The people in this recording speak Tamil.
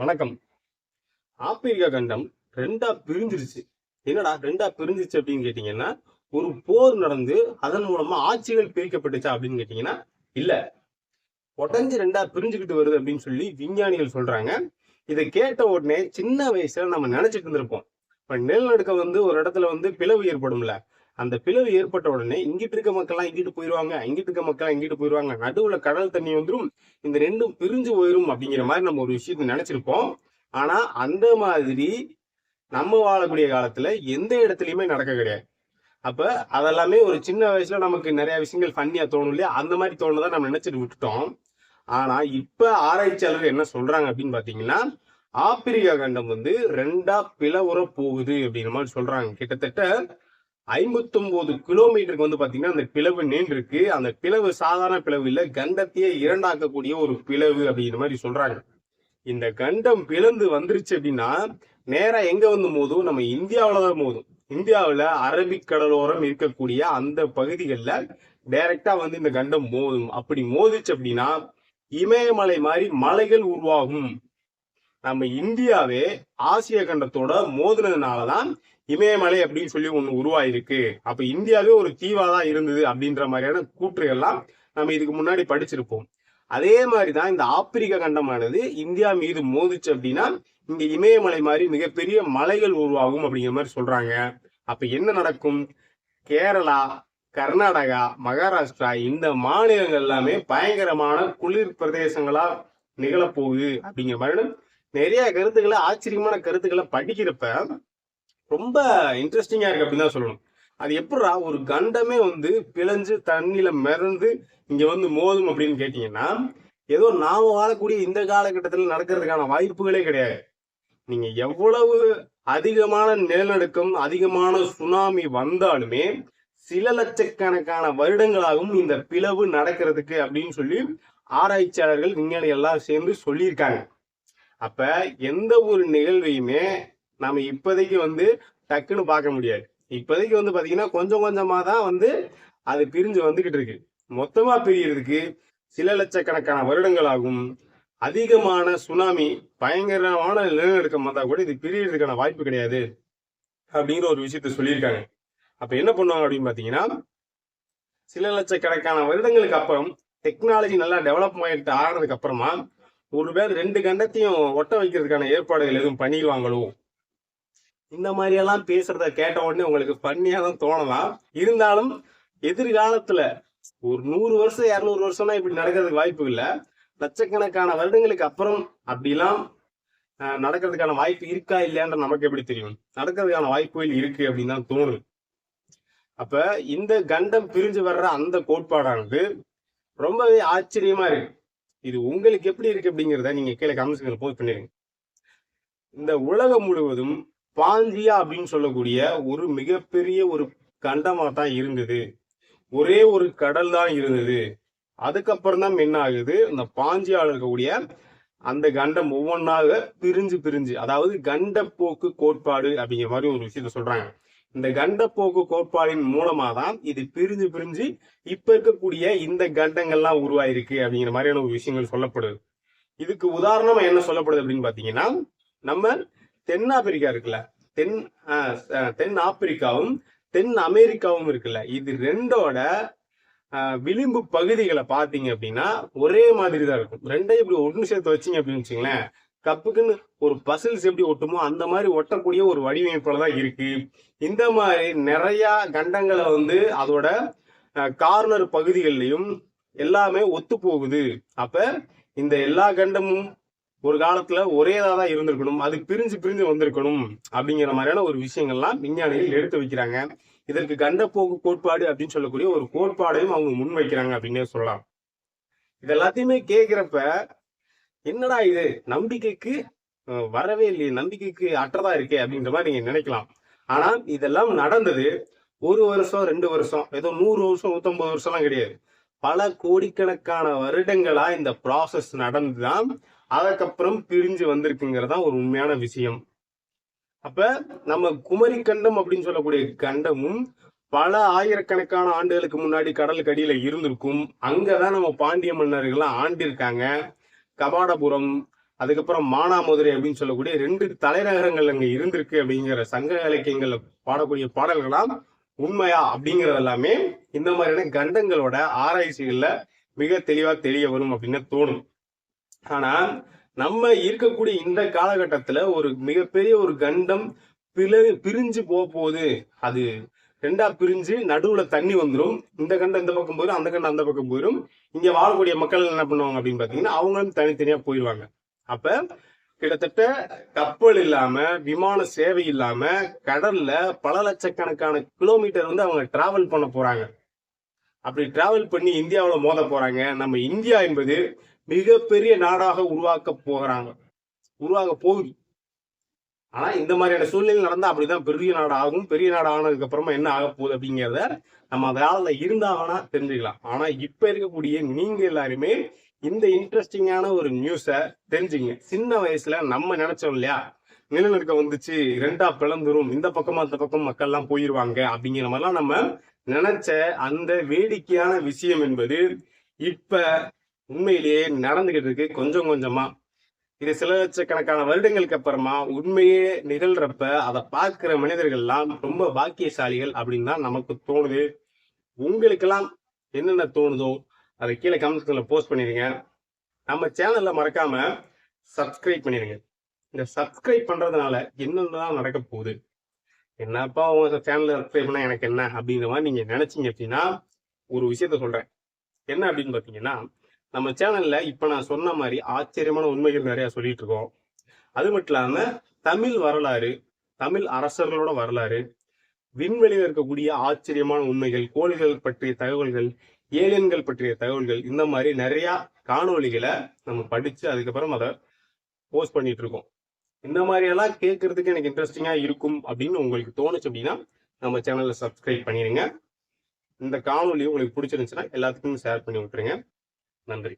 வணக்கம். ஆப்பிரிக்கா கண்டம் ரெண்டா பிரிஞ்சிருச்சு. என்னடா ரெண்டா பிரிஞ்சிருச்சு அப்படின்னு கேட்டீங்கன்னா ஒரு போர் நடந்து அதன் மூலமா ஆட்சிகள் பிரிக்கப்பட்டுச்சா அப்படின்னு கேட்டீங்கன்னா இல்ல. உடஞ்சு ரெண்டா பிரிஞ்சுக்கிட்டு வருது அப்படின்னு சொல்லி விஞ்ஞானிகள் சொல்றாங்க. இதை கேட்ட உடனே சின்ன வயசுல நம்ம நினைச்சிட்டு இருந்திருப்போம். இப்ப நிலநடுக்கம் வந்து ஒரு இடத்துல வந்து பிளவு ஏற்படும்ல. அந்த பிளவு ஏற்பட்ட உடனே இங்கிட்டு இருக்க மக்கள்லாம் இங்கிட்டு போயிடுவாங்க இங்கிட்டு இருக்க மக்கள் இங்கிட்டு போயிடுவாங்க நடுவுல கடல் தண்ணி வந்துடும் இந்த ரெண்டும் பிரிஞ்சு போயிரும் அப்படிங்கிற மாதிரி நம்ம ஒரு விஷயத்த நினைச்சிருப்போம். ஆனா அந்த மாதிரி நம்ம வாழக்கூடிய காலத்துல எந்த இடத்துலயுமே நடக்க கிடையாது. அப்ப அதெல்லாமே ஒரு சின்ன வயசுல நமக்கு நிறைய விஷயங்கள் ஃபன்னியா தோணும் இல்லையா? அந்த மாதிரி தோணுதான் நம்ம நினைச்சிட்டு விட்டுட்டோம். ஆனா இப்ப ஆராய்ச்சியாளர் என்ன சொல்றாங்க அப்படின்னு பாத்தீங்கன்னா ஆப்பிரிக்கா கண்டம் வந்து ரெண்டா பிளவுற போகுது அப்படிங்கிற மாதிரி சொல்றாங்க. கிட்டத்தட்ட ஐம்பத்தொன்பது கிலோமீட்டருக்கு வந்து பாத்தீங்கன்னா அந்த பிளவு நீண்டு இருக்கு. அந்த பிளவு சாதாரண பிளவு இல்ல கண்டத்தையே இரண்டாக்கக்கூடிய ஒரு பிளவு அப்படிங்கிற மாதிரி சொல்றாங்க. இந்த கண்டம் பிளந்து வந்துருச்சு அப்படின்னா நேரா எங்க வந்து மோதும்? நம்ம இந்தியாவில தான் மோதும். இந்தியாவில் அரபிக் கடலோரம் இருக்கக்கூடிய அந்த பகுதிகளில் டைரக்டா வந்து இந்த கண்டம் மோதும். அப்படி மோதிச்சு அப்படின்னா இமயமலை மாதிரி மலைகள் உருவாகும். நம்ம இந்தியாவே ஆசிய கண்டத்தோட மோதினதுனாலதான் இமயமலை அப்படின்னு சொல்லி ஒண்ணு உருவாயிருக்கு. அப்ப இந்தியாவே ஒரு தீவா தான் இருந்தது அப்படின்ற மாதிரியான கூற்றுகள்லாம் நம்ம இதுக்கு முன்னாடி படிச்சிருப்போம். அதே மாதிரிதான் இந்த ஆப்பிரிக்க கண்டமானது இந்தியா மீது மோதிச்சு அப்படின்னா இங்க இமயமலை மாதிரி மிகப்பெரிய மலைகள் உருவாகும் அப்படிங்கிற மாதிரி சொல்றாங்க. அப்ப என்ன நடக்கும்? கேரளா கர்நாடகா மகாராஷ்டிரா இந்த மாநிலங்கள் எல்லாமே பயங்கரமான குளிர் பிரதேசங்களா நிகழப்போகுது அப்படிங்கிற மாதிரி நிறைய கருத்துக்களை ஆச்சரியமான கருத்துக்களை படிக்கிறப்ப ரொம்ப இன்ட்ரெஸ்டிங்கா இருக்கு அப்படின்னு தான் சொல்லணும். அது எப்படா ஒரு கண்டமே வந்து பிழைஞ்சு தண்ணியில மிதந்து இங்க வந்து மோதும் அப்படின்னு கேட்டீங்கன்னா ஏதோ நாம வாழக்கூடிய இந்த காலகட்டத்தில் நடக்கிறதுக்கான வாய்ப்புகளே கிடையாது. நீங்க எவ்வளவு அதிகமான நிலநடுக்கம் அதிகமான சுனாமி வந்தாலுமே சில லட்சக்கணக்கான வருடங்களாகவும் இந்த பிளவு நடக்கிறதுக்கு அப்படின்னு சொல்லி ஆராய்ச்சியாளர்கள் விஞ்ஞானி எல்லாம் சேர்ந்து சொல்லியிருக்காங்க. அப்ப எந்த ஒரு நிகழ்வையுமே நம்ம இப்போதைக்கு வந்து டக்குன்னு பார்க்க முடியாது. இப்போதைக்கு வந்து பாத்தீங்கன்னா கொஞ்சம் கொஞ்சமா தான் வந்து அது பிரிஞ்சு வந்துகிட்டு இருக்கு. மொத்தமா பிரியறதுக்கு சில லட்சக்கணக்கான வருடங்கள் ஆகும் அதிகமான சுனாமி பயங்கரமான நிலநடுக்கம் வந்தா கூட இது பிரியறதுக்கான வாய்ப்பு கிடையாது அப்படிங்கிற ஒரு விஷயத்த சொல்லியிருக்காங்க. அப்ப என்ன பண்ணுவாங்க அப்படின்னு பாத்தீங்கன்னா சில லட்சக்கணக்கான வருடங்களுக்கு அப்புறம் டெக்னாலஜி நல்லா டெவலப் ஆகிட்டு ஆனதுக்கு அப்புறமா ஒரு பேர் ரெண்டு கண்டத்தையும் ஒட்ட வைக்கிறதுக்கான ஏற்பாடுகள் எதுவும் பண்ணிடுவாங்களோ? இந்த மாதிரி எல்லாம் பேசுறத கேட்ட உடனே உங்களுக்கு பண்ணியா தான் தோணலாம். இருந்தாலும் எதிர்காலத்துல ஒரு நூறு வருஷம் இரநூறு வருஷம்னா இப்படி நடக்கிறதுக்கு வாய்ப்பு இல்ல. லட்சக்கணக்கான வருடங்களுக்கு அப்புறம் அப்படிலாம் நடக்கிறதுக்கான வாய்ப்பு இருக்கா இல்லையான்ற நமக்கு எப்படி தெரியும்? நடக்கிறதுக்கான வாய்ப்புகள் இருக்கு அப்படின்னு தான் தோணுது. அப்ப இந்த கண்டம் பிரிஞ்சு வர்ற அந்த கோட்பாடானது ரொம்பவே ஆச்சரியமா இருக்கு. இது உங்களுக்கு எப்படி இருக்கு அப்படிங்கிறத நீங்க கீழே கமெண்ட்ஸ்களை போஸ்ட் பண்ணிருங்க. இந்த உலகம் முழுவதும் பாஞ்சியா அப்படின்னு சொல்லக்கூடிய ஒரு மிகப்பெரிய ஒரு கண்டமா தான் இருந்தது. ஒரே ஒரு கடல் தான் இருந்தது. அதுக்கப்புறம் தான் என்ன ஆகுது? இந்த பாஞ்சியாவில் இருக்கக்கூடிய அந்த கண்டம் ஒவ்வொன்றாக பிரிஞ்சு பிரிஞ்சு அதாவது கண்டப்போக்கு கோட்பாடு அப்படிங்கிற மாதிரி ஒரு விஷயத்த சொல்றாங்க. இந்த கண்டப்போக்கு கோட்பாடின் மூலமா தான் இது பிரிஞ்சு பிரிஞ்சு இப்ப இருக்கக்கூடிய இந்த கண்டங்கள்லாம் உருவாயிருக்கு அப்படிங்கிற மாதிரியான ஒரு விஷயங்கள் சொல்லப்படுது. இதுக்கு உதாரணமா என்ன சொல்லப்படுது அப்படின்னு பாத்தீங்கன்னா நம்ம தென்னாப்பிரிக்கா இருக்குல்ல தென் ஆஹ் தென் ஆப்பிரிக்காவும் தென் அமெரிக்காவும் இருக்குல்ல இது ரெண்டோட ஆஹ் விளிம்பு பகுதிகளை பாத்தீங்க அப்படின்னா ஒரே மாதிரி தான் இருக்கும். ரெண்டையும் இப்படி ஒன்று சேர்த்து வச்சீங்க அப்படின்னு வச்சுங்களேன் கப்புக்குன்னு ஒரு பசில்ஸ் எப்படி ஒட்டுமோ அந்த மாதிரி ஒட்டக்கூடிய ஒரு வடிவமைப்புல தான் இருக்கு. இந்த மாதிரி நிறைய கண்டங்களை வந்து அதோட கார்னர் பகுதிகள்லையும் எல்லாமே ஒத்து போகுது. அப்ப இந்த எல்லா கண்டமும் ஒரு காலத்துல ஒரேதா தான் இருந்திருக்கணும். அது பிரிஞ்சு பிரிஞ்சு வந்திருக்கணும் அப்படிங்கிற மாதிரியான ஒரு விஷயங்கள்லாம் விஞ்ஞானிகள் எடுத்து வைக்கிறாங்க. இதற்கு கண்டப்போக்கு கோட்பாடு அப்படின்னு சொல்லக்கூடிய ஒரு கோட்பாடையும் அவங்க முன்வைக்கிறாங்க அப்படின்னே சொல்லலாம். இது எல்லாத்தையுமே கேட்கிறப்ப என்னடா இது? நம்பிக்கைக்கு வரவே இல்லையே. நம்பிக்கைக்கு அற்றதா இருக்கே அப்படின்ற மாதிரி நீங்க நினைக்கலாம். ஆனா இதெல்லாம் நடந்தது ஒரு வருஷம் ரெண்டு வருஷம் ஏதோ நூறு வருஷம் நூத்தம்பது வருஷம்லாம் கிடையாது. பல கோடிக்கணக்கான வருடங்களா இந்த ப்ராசஸ் நடந்துதான் அதுக்கப்புறம் பிரிஞ்சு வந்திருக்குங்கிறதா ஒரு உண்மையான விஷயம். அப்ப நம்ம குமரி கண்டம் அப்படின்னு சொல்லக்கூடிய கண்டமும் பல ஆயிரக்கணக்கான ஆண்டுகளுக்கு முன்னாடி கடலுக்கு அடியில இருந்திருக்கும். அங்கதான் நம்ம பாண்டிய மன்னர்கள்லாம் ஆண்டிருக்காங்க. கபாடபுரம் அதுக்கப்புறம் மானாமதுரை அப்படின்னு சொல்லக்கூடிய ரெண்டு தலைநகரங்கள் அங்க இருந்திருக்கு அப்படிங்கிற சங்க இலக்கியங்கள்ல பாடக்கூடிய பாடல்களாம் உண்மையா அப்படிங்கறது எல்லாமே இந்த மாதிரியான கண்டங்களோட ஆராய்ச்சிகள்ல மிக தெளிவா தெரிய வரும் அப்படின்னு தோணும். ஆனா நம்ம இருக்கக்கூடிய இந்த காலகட்டத்துல ஒரு மிகப்பெரிய ஒரு கண்டம் பிள- பிரிஞ்சு போக போகுது. அது ரெண்டா பிரிஞ்சு நடுவுல தண்ணி வந்துடும் இந்த கண்டம் இந்த பக்கம் போயிடும் அந்த கண்டம் அந்த பக்கம் போயிடும் இங்க வாழக்கூடிய மக்கள் என்ன பண்ணுவாங்க அப்படின்னு பாத்தீங்கன்னா அவங்களும் தனித்தனியா போயிடுவாங்க அப்ப கிட்டத்தட்ட கப்பல் இல்லாம விமான சேவை இல்லாம கடல்ல பல லட்சக்கணக்கான கிலோமீட்டர் வந்து அவங்க டிராவல் பண்ண போறாங்க. அப்படி டிராவல் பண்ணி இந்தியாவில் மோத போறாங்க. நம்ம இந்தியா என்பது மிகப்பெரிய நாடாக உருவாக்க போகிறாங்க. உருவாக போகுது. ஆனா இந்த மாதிரியான சூழ்நிலை நடந்தா அப்படிதான் பெரிய நாடு ஆகும். பெரிய நாடு ஆனதுக்கு அப்புறமா என்ன ஆக போகுது அப்படிங்கிறத நம்ம வேலையில இருந்தாங்கன்னா தெரிஞ்சுக்கலாம். ஆனா இப்ப இருக்கக்கூடிய நீங்க எல்லாருமே இந்த இன்ட்ரெஸ்டிங்கான ஒரு நியூஸை தெரிஞ்சுங்க. சின்ன வயசுல நம்ம நினைச்சோம் இல்லையா? நிலநடுக்கம் வந்துச்சு ரெண்டா பிளந்துரும் இந்த பக்கமா அந்த பக்கம் மக்கள் எல்லாம் போயிருவாங்க அப்படிங்கிற மாதிரிலாம் நம்ம நினைச்ச அந்த வேடிக்கையான விஷயம் என்பது இப்ப உண்மையிலேயே நடந்துகிட்டு இருக்கு. கொஞ்சம் கொஞ்சமா இது சில லட்சக்கணக்கான வருடங்களுக்கு அப்புறமா உண்மையே நிகழ்றப்ப அதை பார்க்கிற மனிதர்கள்லாம் ரொம்ப பாக்கியசாலிகள் அப்படின்னு தான் நமக்கு தோணுது. உங்களுக்கெல்லாம் என்னென்ன தோணுதோ அதை கீழே கமெண்ட்ஸ்ல போஸ்ட் பண்ணிடுங்க நம்ம சேனல்ல மறக்காம சப்ஸ்கிரைப் பண்ணிடுங்க இந்த சப்ஸ்கிரைப் பண்றதுனால என்னென்னலாம் நடக்க போகுது? என்னப்பா உங்க சேனல்ல சப்ஸ்கிரைப் பண்ணா எனக்கு என்ன அப்படிங்கிற மாதிரி நீங்க நினைச்சீங்க அப்படின்னா ஒரு விஷயத்த சொல்றேன். என்ன அப்படின்னு பாத்தீங்கன்னா நம்ம சேனல்ல இப்ப நான் சொன்ன மாதிரி ஆச்சரியமான உண்மைகள் நிறைய சொல்லிட்டு இருக்கோம் அது மட்டும் இல்லாம தமிழ் வரலாறு தமிழ் அரசர்களோட வரலாறு விண்வெளியில் இருக்கக்கூடிய ஆச்சரியமான உண்மைகள் கோள்கள் பற்றிய தகவல்கள் ஏலியன்கள் பற்றிய தகவல்கள் இந்த மாதிரி நிறைய காணொளிகளை நம்ம படிச்சு அதுக்கப்புறம் அதை போஸ்ட் பண்ணிட்டு இருக்கோம் இந்த மாதிரி எல்லாம் கேட்கறதுக்கு எனக்கு இன்ட்ரெஸ்டிங்கா இருக்கும் அப்படின்னு உங்களுக்கு தோணுச்சு அப்படின்னா நம்ம சேனலை சப்ஸ்கிரைப் பண்ணிடுங்க இந்த காணொலி உங்களுக்கு பிடிச்சிருந்துச்சுன்னா எல்லாத்துக்கும் ஷேர் பண்ணி விட்டுருங்க. நன்றி